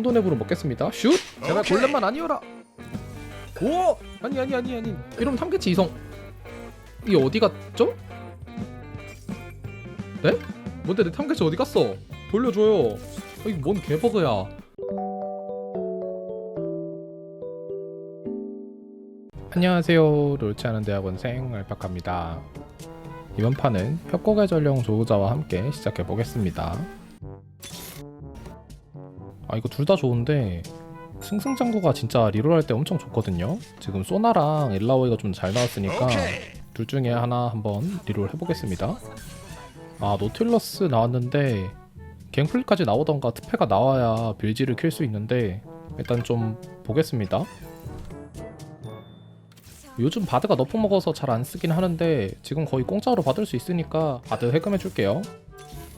불을 먹겠습니다. 슛! 제발 오케이. 골렘만 아니어라. 오! 아니 아니 아니 아니. 이러면 탐겠지 이성. 이게 어디 갔죠? 네? 뭔데 내 탐겠지 어디 갔어? 돌려줘요. 어, 이게 뭔 개버그야. 안녕하세요. 롤치하는 대학원생 알파카입니다. 이번 판은 협곡의 전령 조우자와 함께 시작해 보겠습니다 아 이거 둘 다 좋은데 승승장구가 진짜 리롤할 때 엄청 좋거든요. 지금 소나랑 일라오이가 좀 잘 나왔으니까. 둘 중에 하나 한번 리롤 해보겠습니다. 아 노틸러스 나왔는데 갱플리까지 나오던가 특패가 나와야 빌지를 킬 수 있는데 일단 좀 보겠습니다. 요즘 바드가 너프 먹어서 잘 안 쓰긴 하는데 지금 거의 공짜로 받을 수 있으니까 바드 해금해 줄게요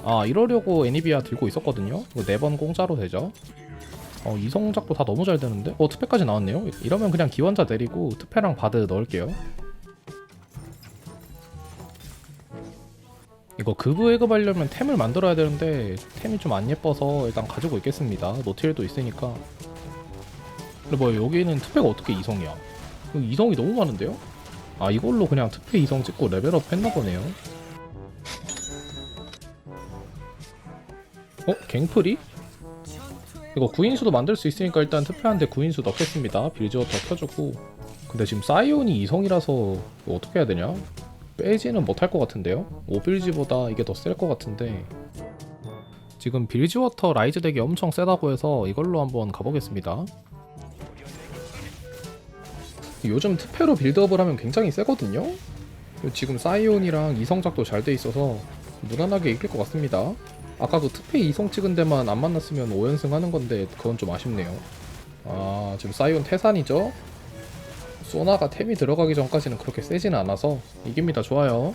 아 이러려고 애니비아 들고 있었거든요. 이거 4번 공짜로 되죠? 어 이성작도 다 너무 잘 되는데? 어 특패까지 나왔네요. 이러면 그냥 기원자 내리고 특패랑 바드 넣을게요. 이거 급부 회급하려면 템을 만들어야 되는데 템이 좀 안 예뻐서 일단 가지고 있겠습니다. 노틸도 있으니까. 근데 뭐 여기는 특패가 어떻게 이성이야? 이성이 너무 많은데요? 아 이걸로 그냥 특패 이성 찍고 레벨업 했나 보네요 어? 갱플이? 이거 구인수도 만들 수 있으니까 일단 특패한테 구인수 넣겠습니다 빌지워터 켜주고 근데 지금 사이온이 이성이라서 어떻게 해야 되냐? 빼지는 못할 것 같은데요? 오빌지보다 이게 더 셀 것 같은데 지금 빌지워터 라이즈 덱이 엄청 세다고 해서 이걸로 한번 가보겠습니다 요즘 특패로 빌드업을 하면 굉장히 세거든요? 지금 사이온이랑 이성작도 잘 돼 있어서 무난하게 이길 것 같습니다 아까 그 특패 이성 찍은 데만 안 만났으면 5연승 하는 건데 그건 좀 아쉽네요 아 지금 사이온 태산이죠? 소나가 템이 들어가기 전까지는 그렇게 세지는 않아서 이깁니다 좋아요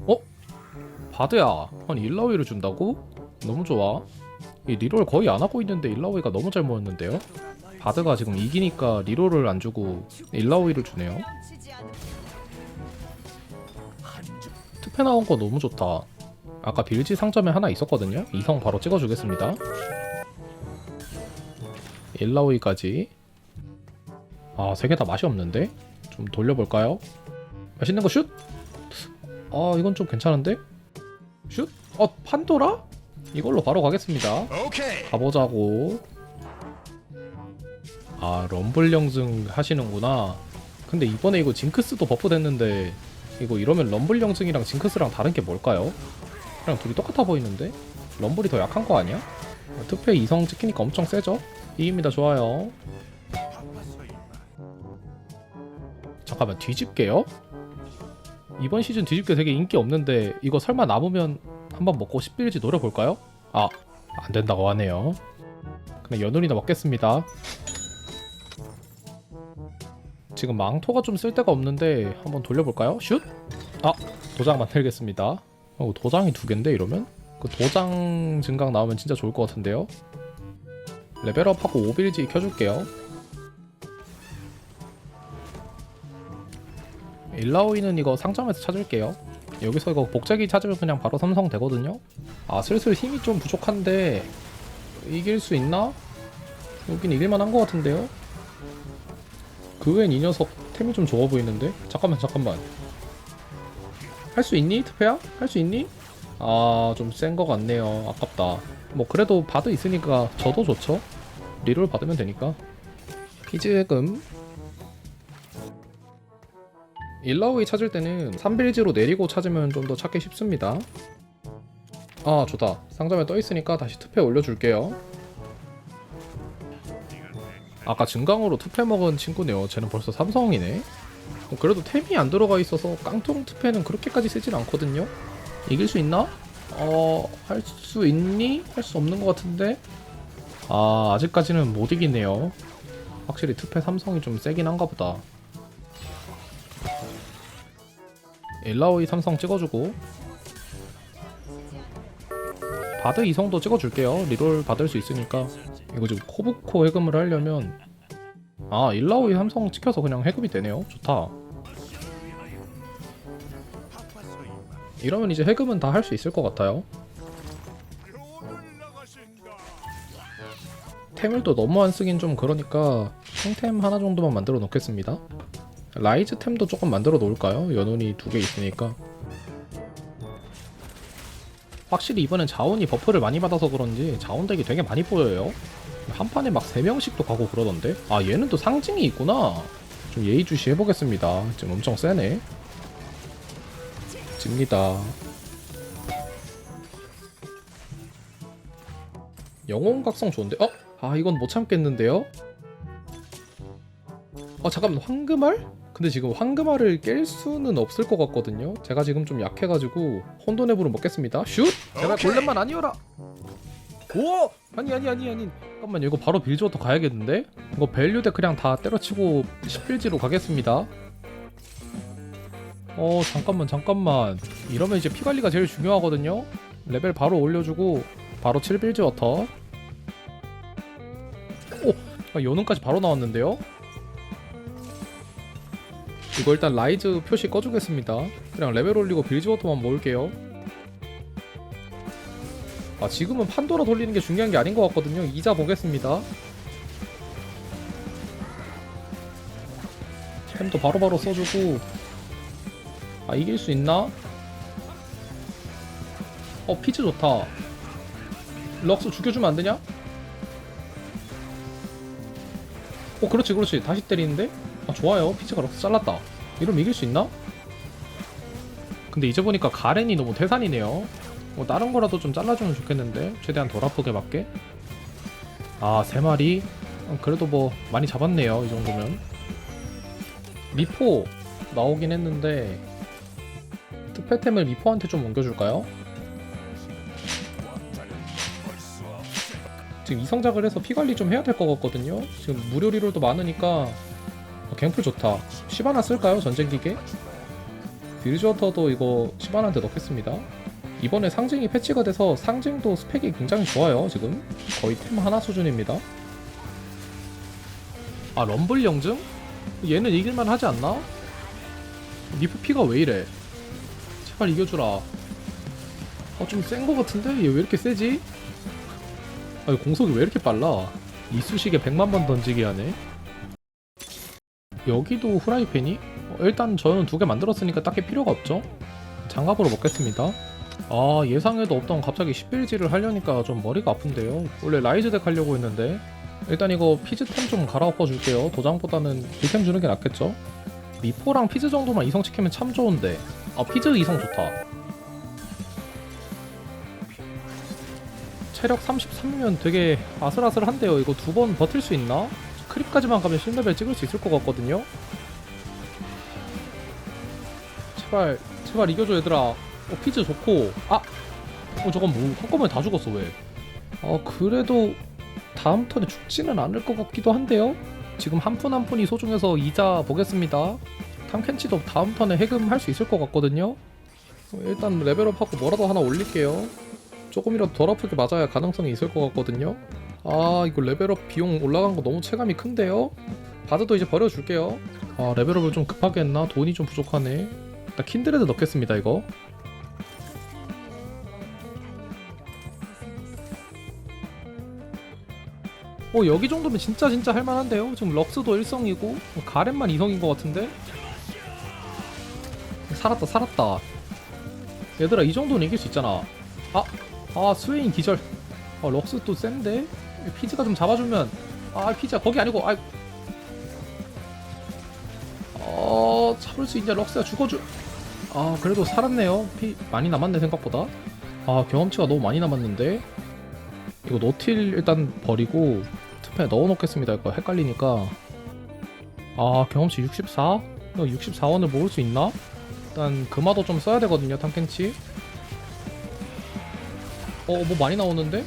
어? 바드야 아니 일라오이를 준다고? 너무 좋아 이 리롤 거의 안 하고 있는데 일라오이가 너무 잘 모였는데요 바드가 지금 이기니까 리롤을 안 주고 일라오이를 주네요 특패 나온 거 너무 좋다 아까 빌지 상점에 하나 있었거든요 이성 바로 찍어주겠습니다 일라오이까지 아 세 개 다 맛이 없는데 좀 돌려볼까요? 맛있는 거 슛? 아 이건 좀 괜찮은데? 슛? 어 판도라? 이걸로 바로 가겠습니다 오케이. 가보자고 아 럼블 영증 하시는구나 근데 이번에 이거 징크스도 버프 됐는데 이거 이러면 럼블 영증이랑 징크스랑 다른 게 뭘까요? 그냥 둘이 똑같아 보이는데? 럼블이 더 약한 거 아니야? 특패 이성 찍히니까 엄청 세죠? 이깁니다 좋아요 잠깐만 뒤집게요? 이번 시즌 뒤집게 되게 인기 없는데 이거 설마 남으면 한번 먹고 10빌지 노려볼까요? 아 안된다고 하네요 그냥 연운이나 먹겠습니다 지금 망토가 좀 쓸데가 없는데 한번 돌려볼까요? 슛? 아 도장 만들겠습니다 어, 도장이 두 갠데 이러면? 그 도장 증강 나오면 진짜 좋을 것 같은데요 레벨업하고 5빌지 켜줄게요 일라오이는 이거 상점에서 찾을게요 여기서 이거 복제기 찾으면 그냥 바로 삼성 되거든요 아 슬슬 힘이 좀 부족한데 이길 수 있나? 여긴 이길만 한 것 같은데요? 그 외엔 이 녀석 템이 좀 좋아 보이는데? 잠깐만 잠깐만. 할 수 있니? 트페야? 할 수 있니? 아 좀센것 같네요. 아깝다. 뭐 그래도 바드 있으니까 저도 좋죠. 리롤 받으면 되니까. 피즈 해금. 일라오이 찾을 때는 3빌지로 내리고 찾으면 좀 더 찾기 쉽습니다. 아 좋다. 상점에 떠있으니까 다시 투패 올려줄게요 아까 증강으로 투패 먹은 친구네요. 쟤는 벌써 삼성이네. 어, 그래도 템이 안 들어가 있어서 깡통 투패는 그렇게까지 세진 않거든요. 이길 수 있나? 어... 할 수 있니? 할 수 없는 것 같은데? 아 아직까지는 못 이기네요. 확실히 투패 삼성이 좀 세긴 한가 보다. 일라오이 삼성 찍어주고 바드 이성도 찍어줄게요. 리롤 받을 수 있으니까. 이거 지금 코브코 해금을 하려면 아 일라오이 삼성 찍혀서 그냥 해금이 되네요. 좋다. 이러면 이제 해금은 다 할 수 있을 것 같아요. 템을 또 너무 안 쓰긴 좀 그러니까 생템 하나 정도만 만들어 놓겠습니다. 라이즈 템도 조금 만들어 놓을까요? 연운이 두 개 있으니까 확실히 이번엔 자원이 버프를 많이 받아서 그런지 자원 덱이 되게 많이 보여요. 한 판에 막 3명씩도 가고 그러던데? 아 얘는 또 상징이 있구나. 좀 예의주시 해보겠습니다. 지금 엄청 세네. 집니다. 영혼각성 좋은데? 어? 아 이건 못 참겠는데요? 어 잠깐만. 황금알? 근데 지금 황금알을 깰 수는 없을 것 같거든요 제가 지금 좀 약해가지고 불을 먹겠습니다 슛! 제발 골렘만 아니어라 오! 아니 아니 아니 아니 잠깐만 이거 바로 빌즈워터 가야겠는데? 이거 밸류대 그냥 다 때려치고 10빌지로 가겠습니다 어 잠깐만 잠깐만 이러면 이제 피관리가 제일 중요하거든요 레벨 바로 올려주고 바로 7빌즈 워터 오! 아, 연운까지 바로 나왔는데요? 이거 일단 라이즈 표시 꺼주겠습니다. 그냥 레벨 올리고 빌즈워터만 모을게요. 아 지금은 판도라 돌리는 게 중요한 게 아닌 것 같거든요. 이자 보겠습니다. 템도 바로바로 써주고. 아 이길 수 있나? 어 피즈 좋다. 럭스 죽여주면 안 되냐? 어 그렇지 그렇지. 다시 때리는데? 아 좋아요. 피즈가 럭스 잘랐다. 이러면 이길 수 있나? 근데 이제 보니까 가렌이 너무 태산이네요. 뭐 다른 거라도 좀 잘라주면 좋겠는데 최대한 덜 아프게 맞게. 아세 마리. 어, 그래도 뭐 많이 잡았네요 이 정도면. 미포 나오긴 했는데 특패템을 미포한테 좀 옮겨줄까요? 지금 이성작을 해서 피관리 좀 해야 될 것 같거든요. 지금 무료 리롤도 많으니까 어, 갱플 좋다 시바나 쓸까요 전쟁기계? 딜즈워터도 이거 시바나한테 넣겠습니다 이번에 상징이 패치가 돼서 상징도 스펙이 굉장히 좋아요 지금 거의 템 하나 수준입니다 아 럼블 영증? 얘는 이길만 하지 않나? 미프 피가 왜 이래 제발 이겨주라 아 좀 센 거 같은데? 얘 왜 이렇게 세지? 아 공속이 왜 이렇게 빨라 이쑤시개 100만 번 던지게 하네 여기도 후라이팬이? 어, 일단 저는 두 개 만들었으니까 딱히 필요가 없죠. 장갑으로 먹겠습니다. 아 예상에도 없던 갑자기 11지를 하려니까 좀 머리가 아픈데요. 원래 라이즈 덱 하려고 했는데 일단 이거 피즈템 좀 갈아엎어 줄게요. 도장보다는 딜템 주는 게 낫겠죠? 미포랑 피즈 정도만 이성 시키면 참 좋은데. 아 피즈 이성 좋다. 체력 33이면 되게 아슬아슬한데요. 이거 두 번 버틸 수 있나? 크립까지만 가면 10레벨 찍을 수 있을 것 같거든요 제발 제발 이겨줘 얘들아 어 피즈 좋고 아! 어 저건 뭐 한꺼번에 다 죽었어 왜? 어 그래도 다음 턴에 죽지는 않을 것 같기도 한데요? 지금 한 푼 한 푼이 소중해서 이자 보겠습니다 탐켄치도 다음 턴에 해금 할 수 있을 것 같거든요? 어, 일단 레벨업하고 뭐라도 하나 올릴게요 조금이라도 덜 아프게 맞아야 가능성이 있을 것 같거든요 아 이거 레벨업 비용 올라간 거 너무 체감이 큰데요? 바드도 이제 버려줄게요 아 레벨업을 좀 급하게 했나? 돈이 좀 부족하네 나 킨드레드 넣겠습니다 이거 어 여기 정도면 진짜 진짜 할만한데요? 지금 럭스도 1성이고 가렌만 2성인 것 같은데? 살았다 살았다 얘들아 이 정도는 이길 수 있잖아 아! 아 스웨인 기절 아 럭스 또 센데? 피즈가 좀 잡아주면 아 피즈야 거기 아니고 아 어... 잡을 수 있냐 럭스야 죽어줘. 아 그래도 살았네요. 피 많이 남았네 생각보다. 아 경험치가 너무 많이 남았는데. 이거 노틸 일단 버리고 투표에 넣어 놓겠습니다. 이거 헷갈리니까. 아 경험치 64? 이거 64원을 모을 수 있나? 일단 금화도 좀 써야 되거든요 탐켄치. 어뭐 많이 나오는데?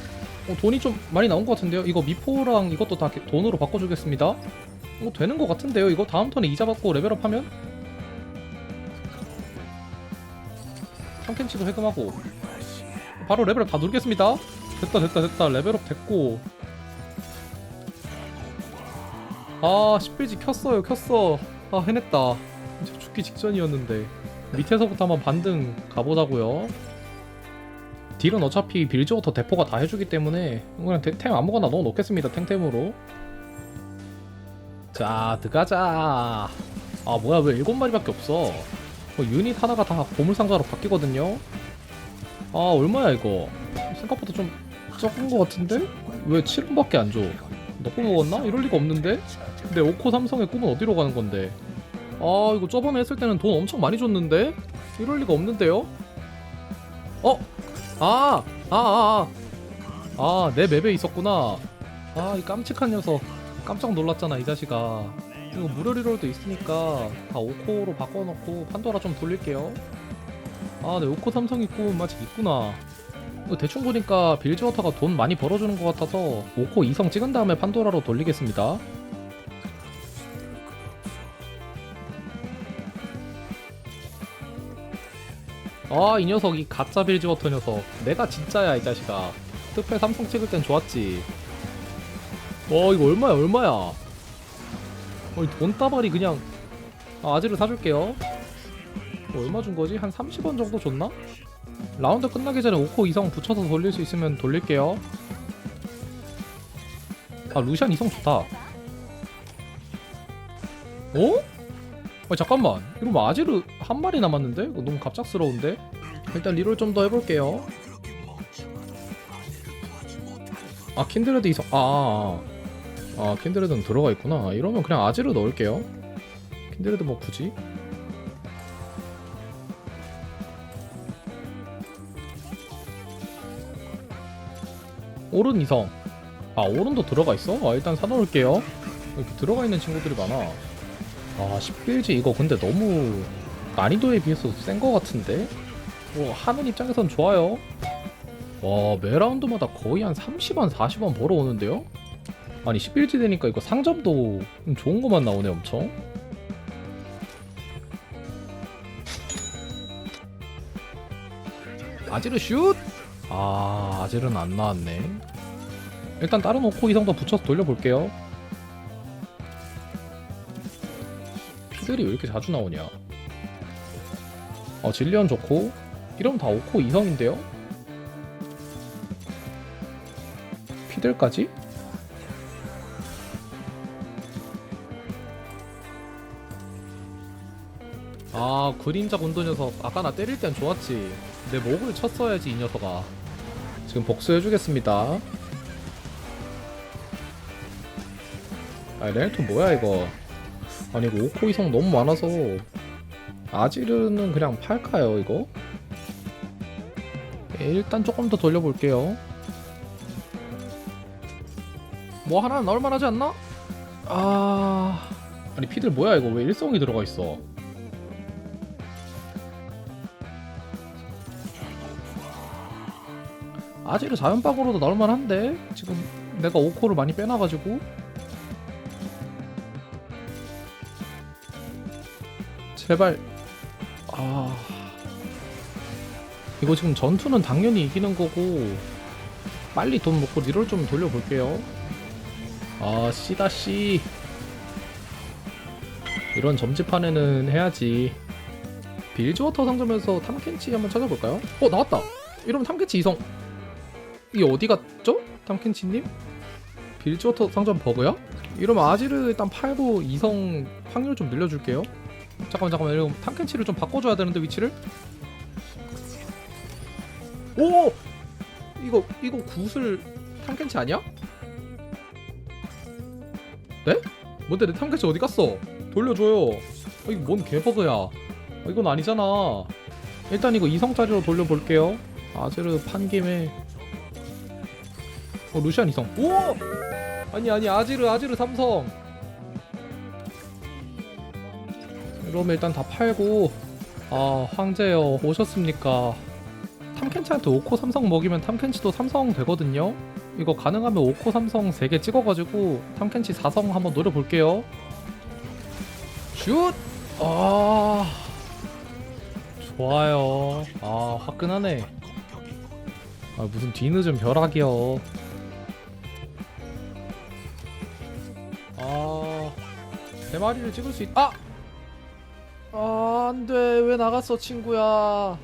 어 돈이 좀 많이 나온 것 같은데요? 이거 미포랑 이것도 다 돈으로 바꿔주겠습니다. 어 되는 것 같은데요? 이거 다음 턴에 이자 받고 레벨업 하면? 탐켄치도 해금하고. 바로 레벨업 다 누르겠습니다. 됐다 됐다 됐다. 레벨업 됐고. 아 10빌지 켰어요 켰어. 아 해냈다. 이제 죽기 직전이었는데. 밑에서부터 한번 반등 가보자고요 딜은 어차피 빌즈워터 대포가 다 해주기 때문에 그냥 대- 템 아무거나 넣어 놓겠습니다 탱템으로 자 들어가자 아 뭐야 왜 일곱 마리밖에 없어 뭐 유닛 하나가 다 보물상자로 바뀌거든요 아 얼마야 이거 생각보다 좀 적은 거 같은데? 왜 7원밖에 안 줘? 넣고 먹었나? 이럴 리가 없는데? 근데 오코 삼성의 꿈은 어디로 가는 건데? 아 이거 저번에 했을 때는 돈 엄청 많이 줬는데? 이럴 리가 없는데요? 어? 아! 아! 아! 아! 아, 내 맵에 있었구나. 아, 이 깜찍한 녀석. 깜짝 놀랐잖아, 이 자식아. 이거 무료 리롤도 있으니까 다 오코로 바꿔놓고 판도라 좀 돌릴게요. 아, 네, 오코 삼성 있고 아직 있구나. 이거 대충 보니까 빌즈워터가 돈 많이 벌어주는 것 같아서 오코 2성 찍은 다음에 판도라로 돌리겠습니다. 아 이 녀석 이 가짜 빌즈워터 녀석. 내가 진짜야 이 자식아. 특패 삼성 찍을 땐 좋았지. 와 이거 얼마야 얼마야? 어이 돈다발이 그냥 아, 아지를 사줄게요. 얼마 준 거지? 한 30원 정도 줬나? 라운드 끝나기 전에 5코 2성 붙여서 돌릴 수 있으면 돌릴게요. 아 루시안 2성 좋다. 어? 아 잠깐만 이러면 아지르 한 마리 남았는데? 이거 너무 갑작스러운데? 일단 리롤 좀 더 해볼게요 아 킨드레드 이성 아, 아, 아 킨드레드는 들어가 있구나 이러면 그냥 아지르 넣을게요 킨드레드 뭐 굳이? 오른 이성 아 오른도 들어가 있어? 아 일단 사놓을게요 이렇게 들어가 있는 친구들이 많아 아 11지 이거 근데 너무 난이도에 비해서 센 거 같은데? 뭐 하는 입장에선 좋아요 와 매 라운드마다 거의 한 30원 40원 벌어오는데요? 아니 11지 되니까 이거 상점도 좀 좋은 것만 나오네 엄청 아지르 슛! 아 아지르는 안 나왔네 일단 다른 오코 이성도 붙여서 돌려볼게요 피들이 왜 이렇게 자주 나오냐? 어 질리언 좋고? 이러면 다 오코 이성인데요? 피들까지? 아 그림자 군도 녀석. 아까 나 때릴 땐 좋았지. 내 목을 쳤어야지 이 녀석아. 지금 복수해주겠습니다. 아 레넥톤 뭐야 이거 아니 이거 오코 이성 너무 많아서 아지르는 그냥 팔까요 이거? 예, 일단 조금 더 돌려볼게요. 뭐 하나? 나올 만 하지 않나? 아... 아니 피들 뭐야 이거? 왜 일성이 들어가 있어? 아지르 자연빵으로도 나올 만 한데? 지금 내가 오코를 많이 빼놔가지고 제발 아 이거 지금 전투는 당연히 이기는 거고 빨리 돈 먹고 리롤 좀 돌려볼게요 아 씨다 씨 이런 점집판에는 해야지 빌즈워터 상점에서 탐켄치 한번 찾아볼까요? 어 나왔다 이러면 탐켄치 이성 이게 어디 갔죠? 탐켄치님? 빌즈워터 상점 버그야? 이러면 아지르 일단 팔고 이성 확률 좀 늘려줄게요 잠깐만 잠깐만. 이거 탐켄치를 좀 바꿔줘야 되는데 위치를? 오! 이거 이거 구슬 탐켄치 아니야? 네? 뭔데 내 탐켄치 어디 갔어? 돌려줘요. 아, 이거 뭔 개버그야. 아, 이건 아니잖아. 일단 이거 이성짜리로 돌려볼게요. 아제르 판 김에. 어 루시안 이성. 오! 아니 아니 아지르 아지르 삼성 이러면 일단 다 팔고 아 황제여 오셨습니까? 탐켄치한테 5코 삼성 먹이면 탐켄치도 삼성 되거든요. 이거 가능하면 5코 삼성 3개 찍어가지고 탐켄치 4성 한번 노려볼게요. 슛! 아 좋아요. 아 화끈하네. 아 무슨 뒤늦은 벼락이여 아 대마리를 찍을 수 있.. 아! 아 안 돼. 왜 나갔어 친구야